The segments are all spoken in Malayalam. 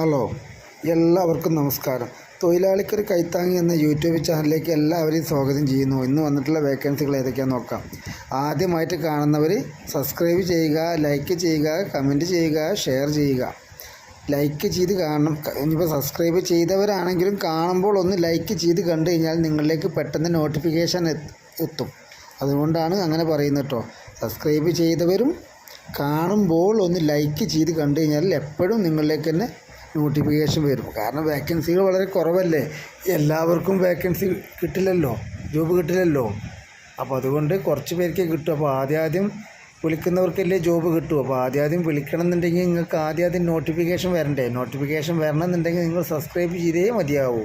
ഹലോ എല്ലാവർക്കും നമസ്കാരം. തൊഴിലാളിക്കൊരു കൈത്താങ്ങി എന്ന യൂട്യൂബ് ചാനലിലേക്ക് എല്ലാവരെയും സ്വാഗതം ചെയ്യുന്നു. ഇന്ന് വന്നിട്ടുള്ള വേക്കൻസികൾ ഏതൊക്കെയാണെന്ന് നോക്കാം. ആദ്യമായിട്ട് കാണുന്നവർ സബ്സ്ക്രൈബ് ചെയ്യുക ലൈക്ക് ചെയ്യുക കമന്റ് ചെയ്യുക ഷെയർ ചെയ്യുക. ലൈക്ക് ചെയ്ത് കാണണം. ഇനിയിപ്പോൾ സബ്സ്ക്രൈബ് ചെയ്തവരാണെങ്കിലും കാണുമ്പോൾ ഒന്ന് ലൈക്ക് ചെയ്ത് കണ്ടു കഴിഞ്ഞാൽ നിങ്ങളിലേക്ക് പെട്ടെന്ന് നോട്ടിഫിക്കേഷൻ എത്തും. അതുകൊണ്ടാണ് അങ്ങനെ പറയുന്നത് കേട്ടോ സബ്സ്ക്രൈബ് ചെയ്തവരും കാണുമ്പോൾ ഒന്ന് ലൈക്ക് ചെയ്ത് കണ്ടു കഴിഞ്ഞാൽ എപ്പോഴും നിങ്ങളിലേക്ക് തന്നെ നോട്ടിഫിക്കേഷൻ വരും. കാരണം വേക്കൻസികൾ വളരെ കുറവല്ലേ? എല്ലാവർക്കും വേക്കൻസി കിട്ടില്ലല്ലോ ജോബ് കിട്ടില്ലല്ലോ. അപ്പോൾ അതുകൊണ്ട് കുറച്ച് പേർക്കേ കിട്ടും. അപ്പോൾ ആദ്യം ആദ്യം വിളിക്കുന്നവർക്കല്ലേ ജോബ് കിട്ടും. അപ്പോൾ ആദ്യം ആദ്യം വിളിക്കണം എന്നുണ്ടെങ്കിൽ നിങ്ങൾക്ക് ആദ്യം ആദ്യം നോട്ടിഫിക്കേഷൻ വരണ്ടേ? നോട്ടിഫിക്കേഷൻ വരണം എന്നുണ്ടെങ്കിൽ നിങ്ങൾ സബ്സ്ക്രൈബ് ചെയ്തേ മതിയാവൂ.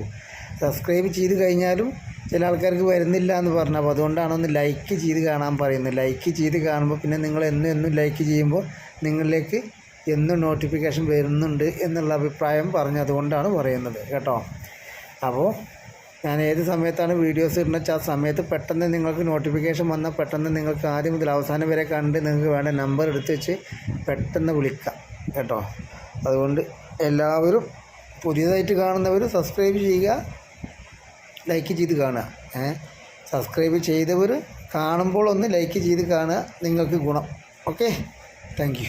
സബ്സ്ക്രൈബ് ചെയ്ത് കഴിഞ്ഞാലും ചില ആൾക്കാർക്ക് വരുന്നില്ല എന്ന് പറഞ്ഞു. അപ്പോൾ അതുകൊണ്ടാണ് ഒന്ന് ലൈക്ക് ചെയ്ത് കാണാൻ പറയുന്നത്. ലൈക്ക് ചെയ്ത് കാണുമ്പോൾ പിന്നെ നിങ്ങൾ എന്നും എന്നും ലൈക്ക് ചെയ്യുമ്പോൾ നിങ്ങളിലേക്ക് എന്നും നോട്ടിഫിക്കേഷൻ വരുന്നുണ്ട് എന്നുള്ള അഭിപ്രായം പറഞ്ഞതുകൊണ്ടാണ് പറയുന്നത് കേട്ടോ. അപ്പോൾ ഞാൻ ഏത് സമയത്താണ് വീഡിയോസ് ഇടുന്ന വെച്ചാൽ ആ സമയത്ത് പെട്ടെന്ന് നിങ്ങൾക്ക് നോട്ടിഫിക്കേഷൻ വന്നാൽ പെട്ടെന്ന് നിങ്ങൾക്ക് ആദ്യം മുതൽ അവസാനം വരെ കണ്ട് നിങ്ങൾക്ക് വേണ്ട നമ്പർ എടുത്ത് വെച്ച് പെട്ടെന്ന് വിളിക്കാം കേട്ടോ. അതുകൊണ്ട് എല്ലാവരും പുതിയതായിട്ട് കാണുന്നവർ സബ്സ്ക്രൈബ് ചെയ്യുക ലൈക്ക് ചെയ്ത് കാണുക ഏ? സബ്സ്ക്രൈബ് ചെയ്തവർ കാണുമ്പോൾ ഒന്ന് ലൈക്ക് ചെയ്ത് കാണുക നിങ്ങൾക്ക് ഗുണം. Okay thank